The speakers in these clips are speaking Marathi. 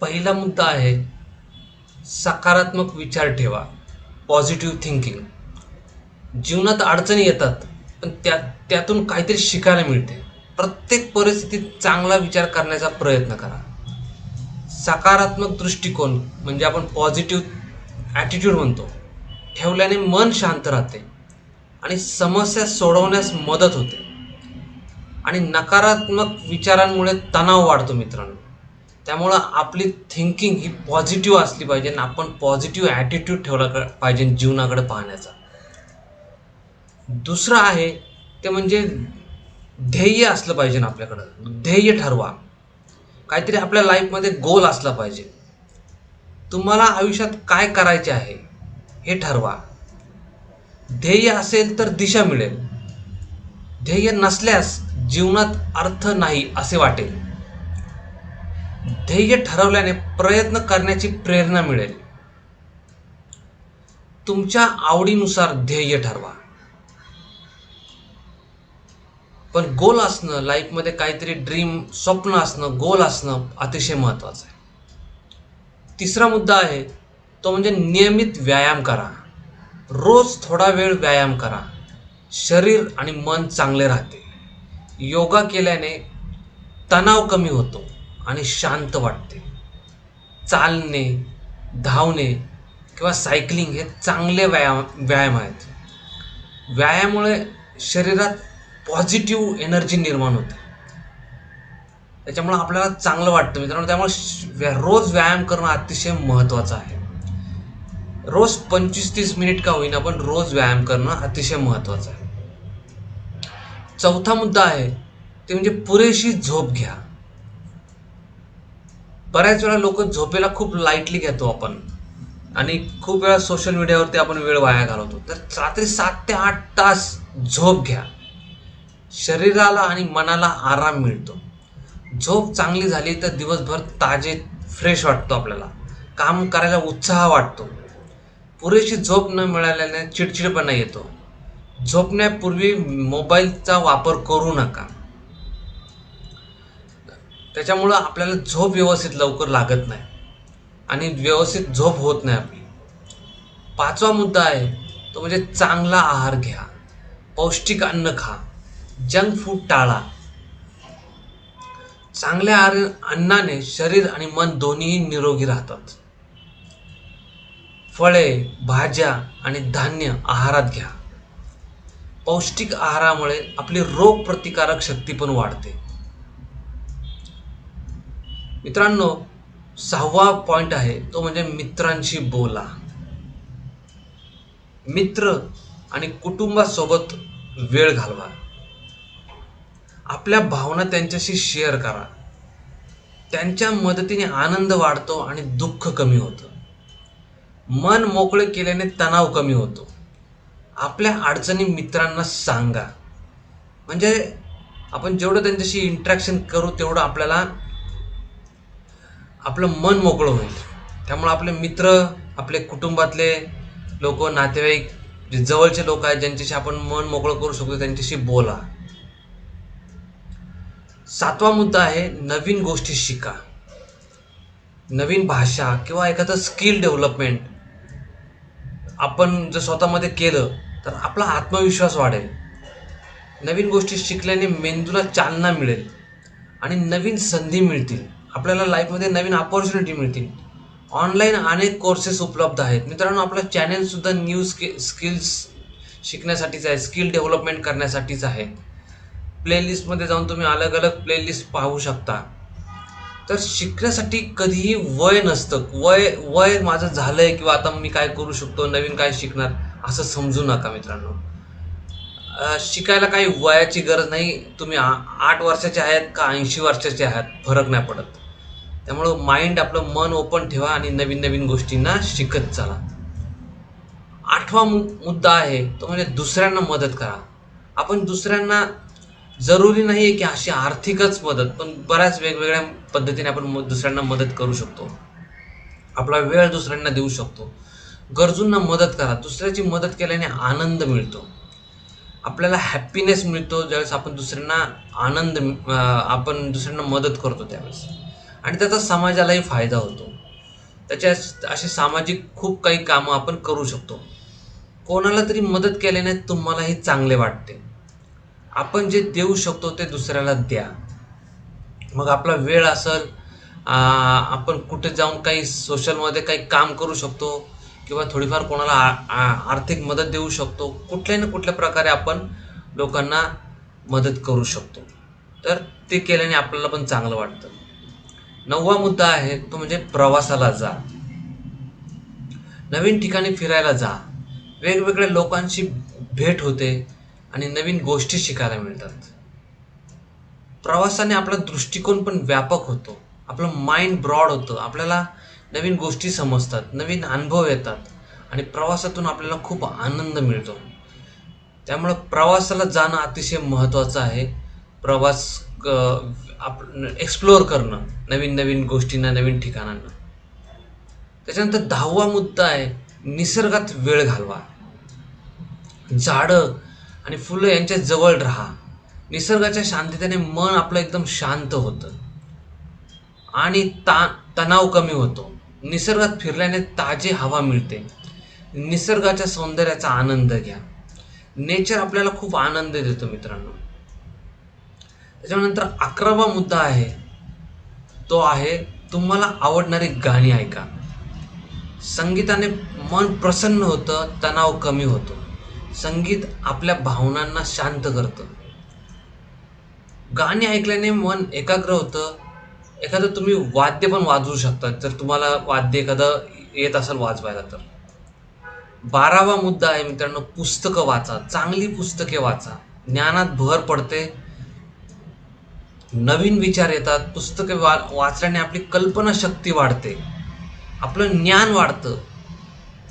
पहिला मुद्दा आहे सकारात्मक विचार ठेवा पॉझिटिव्ह थिंकिंग जीवनात अडचणी येतात पण त्या त्यातून काहीतरी शिकायला मिळते. प्रत्येक परिस्थितीत चांगला विचार करण्याचा प्रयत्न करा. सकारात्मक दृष्टिकोन म्हणजे आपण पॉझिटिव्ह ॲटिट्यूड म्हणतो. ठेवल्याने मन शांत राहते आणि समस्या सोडवण्यास मदत होते. आणि नकारात्मक विचारांमुळे तणाव वाढतो मित्रांनो. त्यामुळं आपली थिंकिंग ही पॉझिटिव्ह असली पाहिजे आणि आपण पॉझिटिव्ह ॲटिट्यूड ठेवला पाहिजे जीवनाकडे पाहण्याचा. दुसरं आहे ते म्हणजे ध्येय असलं पाहिजे ना आपल्याकडं. ध्येय ठरवा. काहीतरी आपल्या लाईफमध्ये गोल असला पाहिजे. तुम्हाला आयुष्यात काय करायचे आहे हे ठरवा. ध्येय असेल तर दिशा मिळेल. ध्येय नसल्यास जीवनात अर्थ नाही असे वाटेल. ध्येय ठरवल्याने प्रयत्न करण्याची प्रेरणा मिळेल. तुमच्या आवडीनुसार ध्येय ठरवा. पण गोल असणं लाईफमध्ये काहीतरी ड्रीम स्वप्न असणं गोल असणं अतिशय महत्त्वाचं आहे. तिसरा मुद्दा आहे तो म्हणजे नियमित व्यायाम करा. रोज थोडा वेळ व्यायाम करा. शरीर आणि मन चांगले राहते. योगा केल्याने तणाव कमी होतो. आणि शांत वाटते. चालणे धावणे किंवा सायकलिंग हे चांगले व्यायाम व्यायाम आहेत. व्यायामामुळे शरीरात पॉझिटिव्ह एनर्जी निर्माण होते. त्याच्यामुळे आपल्याला चांगलं वाटतं मित्रांनो. त्यामुळे रोज व्यायाम करणं अतिशय महत्त्वाचं आहे. रोज पंचवीस तीस मिनिट का होईना पण रोज व्यायाम करणं अतिशय महत्त्वाचं आहे. चौथा मुद्दा आहे ते म्हणजे पुरेशी झोप घ्या. बऱ्याच वेळा लोक झोपेला खूप लाईटली घेतो आपण. आणि खूप वेळा सोशल मीडियावरती आपण वेळ वाया घालवतो. तर रात्री सात ते आठ तास झोप घ्या. शरीराला आणि मनाला आराम मिळतो. झोप चांगली झाली तर दिवसभर ताजे फ्रेश वाटतो आपल्याला. काम करायला उत्साह वाटतो. पुरेशी झोप न मिळाल्याने चिडचिडपणा येतो. झोपण्यापूर्वी मोबाईलचा वापर करू नका. त्याच्यामुळं आपल्याला झोप व्यवस्थित लवकर लागत नाही. आणि व्यवस्थित झोप होत नाही आपली. पाचवा मुद्दा आहे तो म्हणजे चांगला आहार घ्या. पौष्टिक अन्न खा. जंक फूड टाळा. चांगल्या आहार अन्नाने शरीर आणि मन दोन्हीही निरोगी राहतात. फळे भाज्या आणि धान्य आहारात घ्या. पौष्टिक आहारामुळे आपली रोगप्रतिकारक शक्ती पण वाढते. मित्रांनो सहावा पॉईंट आहे तो म्हणजे मित्रांशी बोला. मित्र आणि कुटुंबासोबत वेळ घालवा. आपल्या भावना त्यांच्याशी शेअर करा. त्यांच्या मदतीने आनंद वाढतो आणि दुःख कमी होतं. मन मोकळे केल्याने तणाव कमी होतो. आपल्या अडचणी मित्रांना सांगा. म्हणजे आपण जेवढं त्यांच्याशी इंट्रॅक्शन करू तेवढं आपल्याला आपलं मन मोकळं होईल. त्यामुळे आपले मित्र आपले कुटुंबातले लोक नातेवाईक जे जवळचे लोक आहेत ज्यांच्याशी आपण मन मोकळं करू शकतो त्यांच्याशी बोला. सातवा मुद्दा आहे नवीन गोष्टी शिका. नवीन भाषा किंवा एखादं स्किल डेव्हलपमेंट आपण जर स्वतःमध्ये केलं तर आपला आत्मविश्वास वाढेल. नवीन गोष्टी शिकल्याने मेंदूला चालना मिळेल आणि नवीन संधी मिळतील. आपल्याला लाईफमध्ये नवीन अपॉर्च्युनिटी मिळतील. ऑनलाईन अनेक कोर्सेस उपलब्ध आहेत. मित्रांनो आपलं चॅनेलसुद्धा न्यू स्कि स्किल्स शिकण्यासाठीच आहे. स्किल डेव्हलपमेंट करण्यासाठीच आहे. प्लेलिस्टमध्ये जाऊन तुम्ही अलग अलग प्लेलिस्ट पाहू शकता. तर शिकण्यासाठी कधीही वय नसतं. वय वय माझं झालं आहे किंवा आता मी काय करू शकतो नवीन काय शिकणार असं समजू नका मित्रांनो. शिकायला काही वयाची गरज नाही. तुम्ही आ- आठ वर्षाचे आहेत का ऐंशी वर्षाचे आहात? फरक नाही पडत. त्यामुळं माइंड आपलं मन ओपन ठेवा आणि नवीन नवीन गोष्टींना शिकत चाला. आठवा मु मुद्दा आहे तो म्हणजे दुसऱ्यांना मदत करा. आपण दुसऱ्यांना जरुरी नाही आहे की अशी आर्थिकच मदत पण बऱ्याच वेगवेगळ्या पद्धतीने आपण म- दुसऱ्यांना मदत करू शकतो. आपला वेळ दुसऱ्यांना देऊ शकतो. गरजूंना मदत करा. दुसऱ्याची मदत केल्याने आनंद मिळतो. आपल्याला हॅपीनेस मिळतो ज्यावेळेस आपण दुसऱ्यांना आनंद आपण दुसऱ्यांना मदत करतो त्यावेळेस. आणि त्याचा समाजालाही फायदा होतो. त्याच्या असे सामाजिक खूप काही कामं आपण करू शकतो. कोणाला तरी मदत केल्याने तुम्हालाही चांगले वाटते. आपण जे देऊ शकतो ते दुसऱ्याला द्या. मग आपला वेळ असेल आपण कुठे जाऊन काही सोशलमध्ये काही काम करू शकतो किंवा थोडीफार कोणाला आ- आ- आर्थिक मदत देऊ शकतो कुठल्याही ना कुठल्या प्रकारे आपण लोकांना मदत करू शकतो. तर ते केल्याने आपल्याला पण चांगलं वाटतं. नववा मुद्दा आहे तो म्हणजे प्रवासाला जा. नवीन ठिकाणी फिरायला जा. वेगवेगळ्या लोकांशी भेट होते आणि नवीन गोष्टी शिकायला मिळतात. प्रवासाने आपला दृष्टिकोन पण व्यापक होतो. आपलं माइंड ब्रॉड होतं. आपल्याला नवीन गोष्टी समजतात नवीन अनुभव येतात आणि प्रवासातून आपल्याला खूप आनंद मिळतो. त्यामुळं प्रवासाला जाणं अतिशय महत्त्वाचं आहे. प्रवास क- आप एक्सप्लोअर करणं नवीन नवीन गोष्टींना नवीन ठिकाणांना. त्याच्यानंतर दहावा मुद्दा आहे निसर्गात वेळ घालवा. झाडं आणि फुलं यांच्या जवळ राहा. निसर्गाच्या शांततेने मन आपलं एकदम शांत होतं. आणि ता तणाव कमी होतो. निसर्गात फिरल्याने ताजी हवा मिळते. निसर्गाच्या सौंदर्याचा आनंद घ्या. नेचर आपल्याला खूप आनंद देतो मित्रांनो. त्याच्यानंतर अकरावा मुद्दा आहे. तो आहे तुम्हाला आवडणारी गाणी ऐका. संगीताने मन प्रसन्न होतं तणाव कमी होतो. संगीत आपल्या भावनांना शांत करतं. गाणी ऐकल्याने मन एकाग्र होतं. एखादं तुम्ही वाद्य पण वाजवू शकता. जर तुम्हाला वाद्य एखादं येत असेल वाजवायला तर. बारावा मुद्दा आहे मित्रांनो पुस्तकं वाचा. चांगली पुस्तके वाचा. ज्ञानात भर पडते. नवीन विचार येतात पुस्तके वा वाचल्याने आपली कल्पनाशक्ती वाढते. आपलं ज्ञान वाढतं.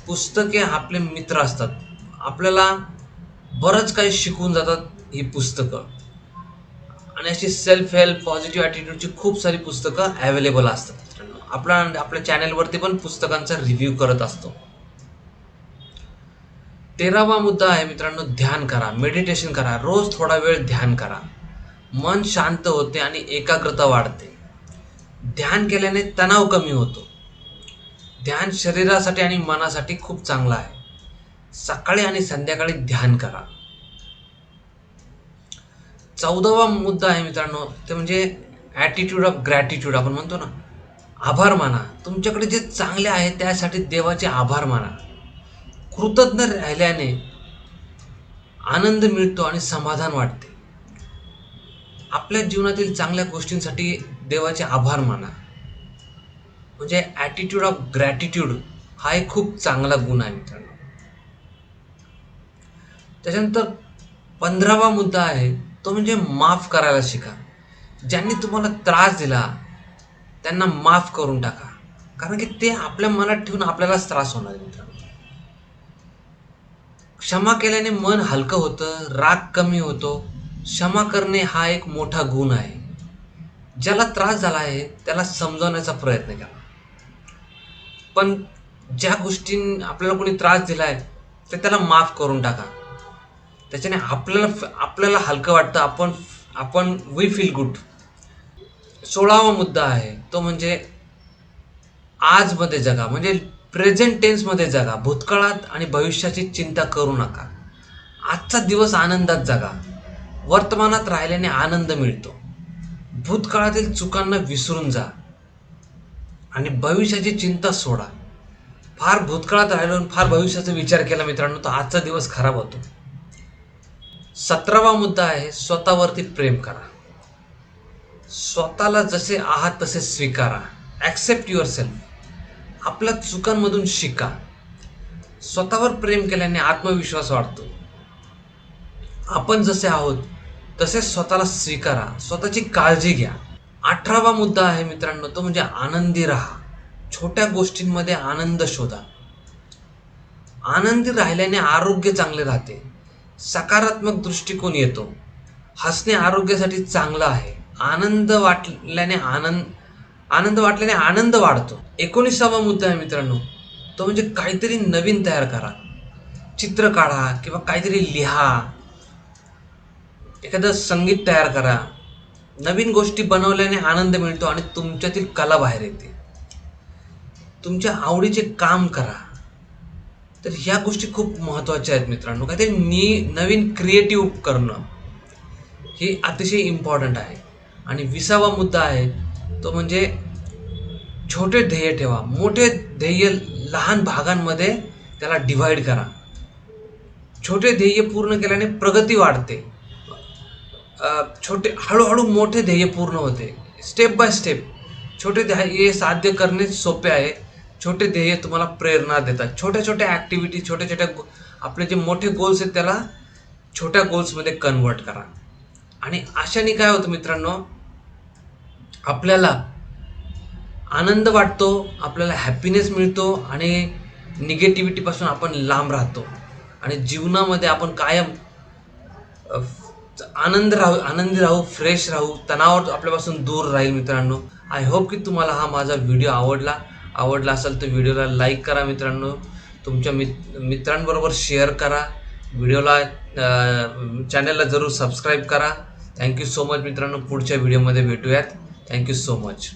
पुस्तके आपले मित्र असतात. आपल्याला बरंच काही शिकून जातात ही पुस्तकं. आणि अशी सेल्फ हेल्प पॉझिटिव्ह ॲटिट्यूडची खूप सारी पुस्तकं अवेलेबल असतात मित्रांनो. आपला आपल्या चॅनेलवरती पण पुस्तकांचा रिव्ह्यू करत असतो. तेरावा मुद्दा आहे मित्रांनो ध्यान करा मेडिटेशन करा. रोज थोडा वेळ ध्यान करा. मन शांत होते आणि एकाग्रता वाढते. ध्यान केल्याने तणाव कमी होतो. ध्यान शरीरासाठी आणि मनासाठी खूप चांगलं आहे. सकाळी आणि संध्याकाळी ध्यान करा. चौदावा मुद्दा आहे मित्रांनो ते म्हणजे ॲटिट्यूड ऑफ ग्रॅटिट्यूड आपण म्हणतो ना आभार माना. तुमच्याकडे जे चांगले आहे त्यासाठी देवाचे आभार माना. कृतज्ञ राहिल्याने आनंद मिळतो आणि समाधान वाटते. आपल्या जीवनातील चांगल्या गोष्टींसाठी देवाचे आभार माना. म्हणजे ॲटिट्यूड ऑफ ग्रॅटिट्यूड हा एक खूप चांगला गुण आहे मित्रांनो. त्याच्यानंतर पंधरावा मुद्दा आहे तो म्हणजे माफ करायला शिका. ज्यांनी तुम्हाला त्रास दिला त्यांना माफ करून टाका. कारण की ते आपल्या मनात ठेवून आपल्यालाच त्रास होणार मित्रांनो. क्षमा केल्याने मन हलकं होतं राग कमी होतो क्षमा करणे हा एक मोठा गुण आहे. ज्याला त्रास झाला आहे त्याला समजवण्याचा प्रयत्न करा. पण ज्या गोष्टी आपल्याला कोणी त्रास दिला आहे तर त्याला माफ करून टाका. त्याच्याने आपल्याला आपल्याला हलकं वाटतं आपण आपण वी फील गुड सोळावा मुद्दा आहे तो म्हणजे आजमध्ये जगा म्हणजे प्रेझेंट टेन्समध्ये जगा. भूतकाळात आणि भविष्याची चिंता करू नका. आजचा दिवस आनंदात जगा. वर्तमानात राहिल्याने आनंद मिळतो. भूतकाळातील चुकांना विसरून जा आणि भविष्याची चिंता सोडा. फार भूतकाळात राहिलो आणि फार भविष्याचा विचार केला मित्रांनो तर आजचा दिवस खराब होतो. सतरावा मुद्दा आहे स्वतःवरती प्रेम करा. स्वतःला जसे आहात तसे स्वीकारा. ॲक्सेप्ट युअर सेल्फ आपल्या चुकांमधून शिका. स्वतःवर प्रेम केल्याने आत्मविश्वास वाढतो. आपण जसे आहोत तसेच स्वतःला स्वीकारा. स्वतःची काळजी घ्या. अठरावा मुद्दा आहे मित्रांनो तो म्हणजे आनंदी राहा. छोट्या गोष्टींमध्ये आनंद शोधा. आनंदी राहिल्याने आरोग्य चांगले राहते. सकारात्मक दृष्टिकोन येतो. हसणे आरोग्यासाठी चांगलं आहे. आनंद वाटल्याने आनंद आनंद वाटल्याने आनंद वाढतो. एकोणीसावा मुद्दा आहे मित्रांनो तो म्हणजे काहीतरी नवीन तयार करा. चित्र काढा किंवा काहीतरी लिहा. एखादं संगीत तयार करा. नवीन गोष्टी बनवल्याने आनंद मिळतो आणि तुमच्यातील कला बाहेर येते. तुमच्या आवडीचे काम करा. तर ह्या गोष्टी खूप महत्त्वाच्या आहेत मित्रांनो. काय ते नी नवीन क्रिएटिव्ह करणं हे अतिशय इम्पॉर्टंट आहे. आणि विसावा मुद्दा आहे तो म्हणजे छोटे ध्येय ठेवा. मोठे ध्येय लहान भागांमध्ये त्याला डिव्हाइड करा. छोटे ध्येय पूर्ण केल्याने प्रगती वाढते. छोटे हळूहळू मोठे ध्येय पूर्ण होते. स्टेप बाय स्टेप छोटे ध्येय साध्य करणे सोपे आहे. छोटे ध्येय तुम्हाला प्रेरणा देतात. छोट्या छोट्या ॲक्टिव्हिटी छोट्या छोट्या गो- आपले जे मोठे गोल्स आहेत त्याला छोट्या गोल्समध्ये कन्वर्ट करा. आणि अशाने काय होतं मित्रांनो आपल्याला आनंद वाटतो आपल्याला हॅपीनेस मिळतो आणि निगेटिव्हिटीपासून आपण लांब राहतो. आणि जीवनामध्ये आपण कायम आनंद राहू आनंदी राहू फ्रेश राहू तणाव आपल्यापासून दूर राहील मित्रांनो. आय होप की तुम्हाला हा माझा व्हिडिओ आवडला. आवडला असेल तर व्हिडिओला लाईक करा मित्रांनो. तुमच्या मित मित्रांबरोबर शेअर करा. व्हिडिओला चॅनलला जरूर सबस्क्राईब करा. थँक्यू सो मच मित्रांनो. पुढच्या व्हिडिओमध्ये भेटूयात. Thank you so much